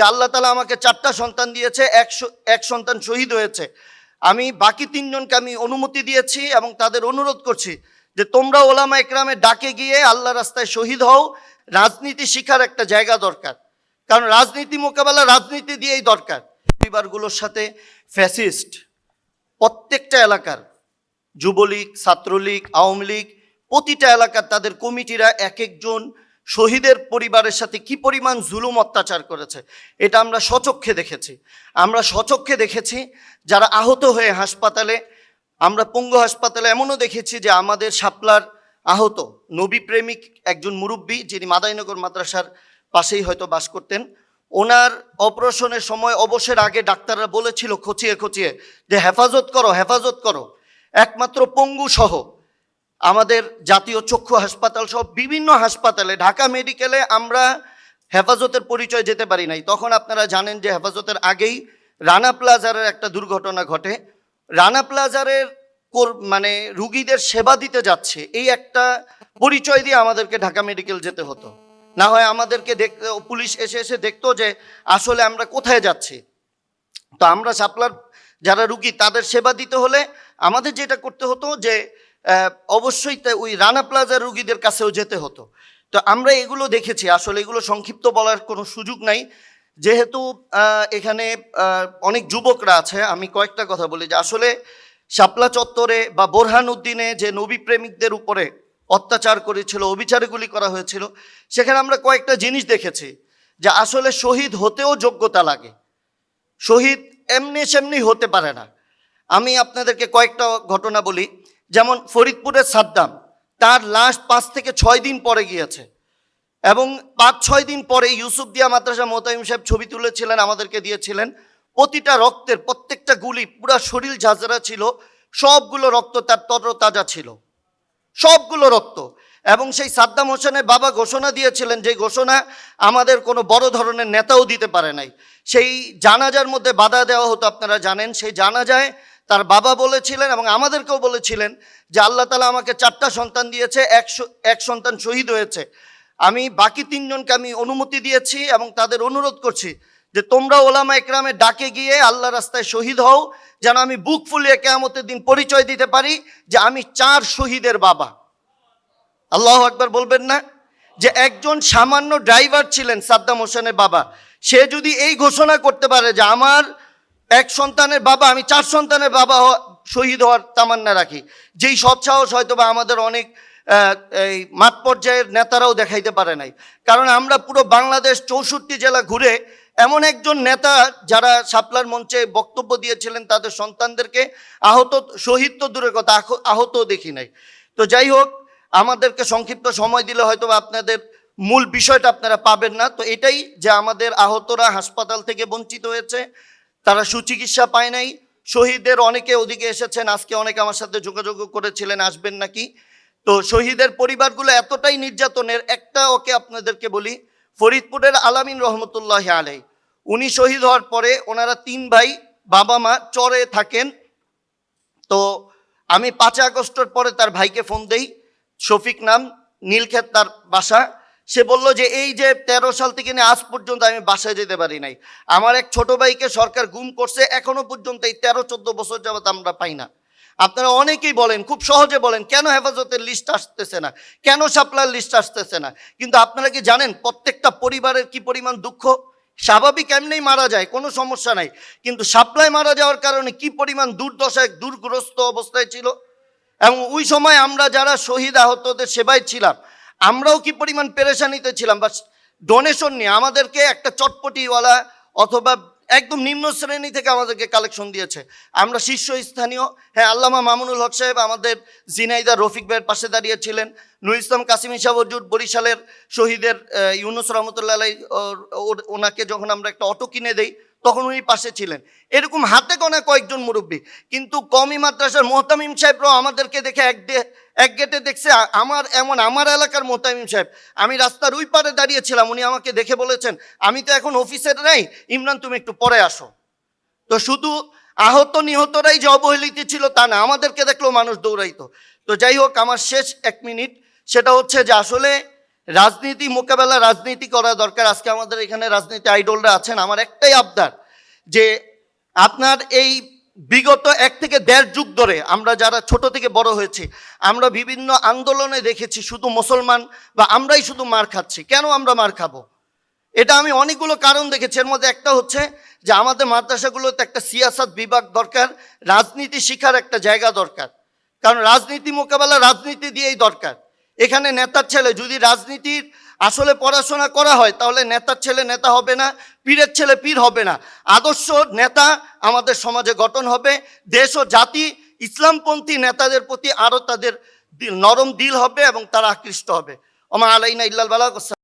যে আল্লাহ তালা আমাকে চারটা সন্তান দিয়েছে, এক এক সন্তান শহীদ হয়েছে। আমি বাকি তিনজনকে আমি অনুমতি দিয়েছি এবং তাদের অনুরোধ করছি যে তোমরা ওলামা একরামে ডাকে গিয়ে আল্লাহ রাস্তায় শহীদ হও। রাজনীতি শিখার একটা জায়গা দরকার। কারণ রাজনীতি মোকাবেলা রাজনীতি দিয়েই দরকার। পরিবারগুলোর সাথে ফ্যাসিস্ট প্রত্যেকটা এলাকার যুবলীগ, ছাত্রলীগ, আওয়ামী লীগ, প্রতিটা এলাকার তাদের কমিটিরা এক একজন শহীদের পরিবারের সাথে কি পরিমাণ জুলুম অত্যাচার করেছে, এটা আমরা সচক্ষে দেখেছি। আমরা সচক্ষে দেখেছি যারা আহত হয়ে হাসপাতালে, আমরা পঙ্গু হাসপাতালে এমনও দেখেছি যে আমাদের শাপলার আহত নবী প্রেমিক একজন মুরব্বী যিনি মাদাইনগর মাদ্রাসার পাশেই হয়তো বাস করতেন, ওনার অপারেশনের সময় অবসরের আগে ডাক্তাররা বলেছিল খচিয়ে খচিয়ে যে হেফাজত করো হেফাজত করো। একমাত্র পঙ্গু সহ আমাদের জাতীয় চক্ষু হাসপাতাল সব বিভিন্ন হাসপাতালে, ঢাকা মেডিকেলে আমরা হেফাজতের পরিচয় যেতে পারি নাই। তখন আপনারা জানেন যে হেফাজতের আগেই রানা প্লাজারের একটা দুর্ঘটনা ঘটে। রানা প্লাজারের মানে রুগীদের সেবা দিতে যাচ্ছে, এই একটা পরিচয় দিয়ে আমাদেরকে ঢাকা মেডিকেল যেতে হতো। না হয় আমাদেরকে দেখ পুলিশ এসে এসে দেখতো যে আসলে আমরা কোথায় যাচ্ছি। তো আমরা সাপ্লার, যারা রুগী, তাদের সেবা দিতে হলে আমাদের যেটা করতে হতো যে অবশ্যই ওই রানা প্লাজার রুগীদের কাছেও যেতে হতো। তো আমরা এগুলো দেখেছি, আসলে এগুলো সংক্ষিপ্ত বলার কোনো সুযোগ নাই। যেহেতু এখানে অনেক যুবকরা আছে, আমি কয়েকটা কথা বলি যে আসলে শাপলা চত্বরে বা বোরহান উদ্দিনে যে নবী প্রেমিকদের উপরে অত্যাচার করেছিল, অবিচারগুলি করা হয়েছিল, সেখানে আমরা কয়েকটা জিনিস দেখেছি যে আসলে শহীদ হতেও যোগ্যতা লাগে। শহীদ এমনি সেমনি হতে পারে না। আমি আপনাদেরকে কয়েকটা ঘটনা বলি। যেমন ফরিদপুরের সাদ্দাম, তার লাশ পাঁচ থেকে ছয় দিন পরে গিয়েছে। এবং পাঁচ, ছয় দিন পরে ইউসুফ দিয়া মাদ্রাসা মোতাইম সাহেব ছবি তুলেছিলেন, আমাদেরকে দিয়েছিলেন। প্রতিটা রক্তের প্রত্যেকটা গুলি, পুরা শরীর ঝাঁঝরা ছিল, সবগুলো রক্ত তার তরতাজা ছিল। সবগুলো রক্ত। এবং সেই সাদ্দাম হোসেনের বাবা ঘোষণা দিয়েছিলেন যে ঘোষণা আমাদের কোনো বড় ধরনের নেতাও দিতে পারে নাই। সেই জানাজার মধ্যে বাধা দেওয়া হতো, আপনারা জানেন। সেই জানাজায় তার বাবা বলেছিলেন এবং আমাদেরকেও বলেছিলেন যে আল্লাহ তালা আমাকে চারটা সন্তান দিয়েছে, এক এক সন্তান শহীদ হয়েছে। আমি বাকি তিনজনকে আমি অনুমতি দিয়েছি এবং তাদের অনুরোধ করছি যে তোমরা ওলামা একরামে ডাকে গিয়ে আল্লাহ রাস্তায় শহীদ হও, যেন আমি বুক ফুলিয়ে কেয়ামতের দিন পরিচয় দিতে পারি যে আমি চার শহীদের বাবা। আল্লাহ একবার বলবেন না? যে একজন সামান্য ড্রাইভার ছিলেন সাদ্দাম হোসেনের বাবা। সে যদি এই ঘোষণা করতে পারে যে আমার এক সন্তানের বাবা, আমি চার সন্তানের বাবা শহীদ হওয়ার তামান্না রাখি। যেই সৎসাহস হয়তো বা আমাদের অনেক এই মাঠ পর্যায়ের নেতারাও দেখাইতে পারে নাই। কারণ আমরা পুরো বাংলাদেশ চৌষট্টি জেলা ঘুরে এমন একজন নেতা যারা সাপলার মঞ্চে বক্তব্য দিয়েছিলেন, তাদের সন্তানদেরকে আহত, শহীদ তো দূরের কথা, আহ- আহতও দেখি নাই। তো যাই হোক, আমাদেরকে সংক্ষিপ্ত সময় দিলে হয়তো আপনাদের মূল বিষয়টা আপনারা পাবেন না। তো এটাই যে আমাদের আহতরা হাসপাতাল থেকে বঞ্চিত হয়েছে তারা সুচিকিৎসা পায় নাই। শহীদদের অনেকে ওদিকে এসেছেন, আজকে অনেকে আমার সাথে যোগাযোগ করেছিলেন, আসবেন নাকি? তো শহীদের পরিবারগুলো এতটাই নির্যাতনের, একটা ওকে আপনাদেরকে বলি, ফরিদপুরের আলামিন রহমতুল্লাহ আলাই। উনি শহীদ হওয়ার পরে ওনারা তিন ভাই, বাবা, মা চরে থাকেন। তো আমি পাঁচই আগস্টের পরে তার ভাইকে ফোন দেই, শফিক নাম, নীলক্ষেত তার বাসা। সে বলল যে, এই যে তেরো সাল থেকে নিয়ে আজ পর্যন্ত আমি বাসায় যেতে পারি নাই। আমার এক ছোট ভাইকে সরকার গুম করছে, এখনও পর্যন্ত এই তেরো চোদ্দ বছর যাবত আমরা পাই না। আপনারা অনেকেই বলেন, খুব সহজে বলেন, কেন হেফাজতের লিস্ট আসতেছে না? কেন সাপ্লার লিস্ট আসতেছে না? কিন্তু আপনারা কি জানেন, প্রত্যেকটা পরিবারের কি পরিমাণ দুঃখ? স্বাভাবিক এমনিই মারা যায়, কোনো সমস্যা নাই। কিন্তু সাপ্লাই মারা যাওয়ার কারণে কি পরিমাণ দুর্দশায়, দুর্গ্রস্ত অবস্থায় ছিল? এবং ওই সময় আমরা যারা শহীদ আহতদের সেবায় ছিলাম আমরাও কি পরিমাণ পেরেশানিতে ছিলাম? বা ডোনেশন নিয়ে আমাদেরকে একটা চটপটিওয়ালা অথবা একদম নিম্ন শ্রেণি থেকে আমাদেরকে কালেকশন দিয়েছে। আমরা শীর্ষস্থানীয় হ্যাঁ আল্লামা মামুনুল হক সাহেব আমাদের জিনাইদা রফিক ভাইয়ের পাশে দাঁড়িয়েছিলেন, নুর ইসলাম কাসিম ইসাবজুর বরিশালের শহীদের ইউনুস রহমতুল্লাহ ওনাকে যখন আমরা একটা অটো কিনে দেই তখন উনি পাশে ছিলেন। এরকম হাতে গোনা কয়েকজন মুরব্বী। কিন্তু কমি মাদ্রাসার মোহতামিম সাহেবরাও আমাদেরকে দেখে এক এক গেটে দেখছে আমার এমন আমার এলাকার মোহতামিম সাহেব। আমি রাস্তার ওই পারে দাঁড়িয়েছিলাম উনি আমাকে দেখে বলেছেন, আমি তো এখন অফিসের নাই, ইমরান তুমি একটু পরে আসো। তো শুধু আহত নিহতরাই যে অবহেলিত ছিল তা না, আমাদেরকে দেখলেও মানুষ দৌড়াইতো। তো যাই হোক, আমার শেষ এক মিনিট। সেটা হচ্ছে যে আসলে রাজনীতি মোকাবেলা রাজনীতি করা দরকার। আজকে আমাদের এখানে রাজনীতি আইডলরা আছেন, আমার একটাই আবদার যে আপনার এই বিগত এক থেকে দেড় যুগ ধরে আমরা যারা ছোট থেকে বড় হয়েছি, আমরা বিভিন্ন আন্দোলনে দেখেছি শুধু মুসলমান বা আমরাই শুধু মার খাচ্ছি। কেন আমরা মার খাব? এটা আমি অনেকগুলো কারণ দেখেছি। এর মধ্যে একটা হচ্ছে যে আমাদের মাদ্রাসাগুলোতে একটা সিয়াসাত বিভাগ দরকার, রাজনীতি শিখার একটা জায়গা দরকার। কারণ রাজনীতি মোকাবেলা রাজনীতি দিয়েই দরকার। এখানে নেতার ছেলে, যদি রাজনীতির আসলে পড়াশোনা করা হয়, তাহলে নেতার ছেলে নেতা হবে না, পীরের ছেলে পীর হবে না। আদর্শ নেতা আমাদের সমাজে গঠন হবে, দেশ ও জাতি, ইসলামপন্থী নেতাদের প্রতি আরও তাদের নরম দিল হবে এবং তারা আকৃষ্ট হবে। আমার আলাইনা ইল্লাল বালাক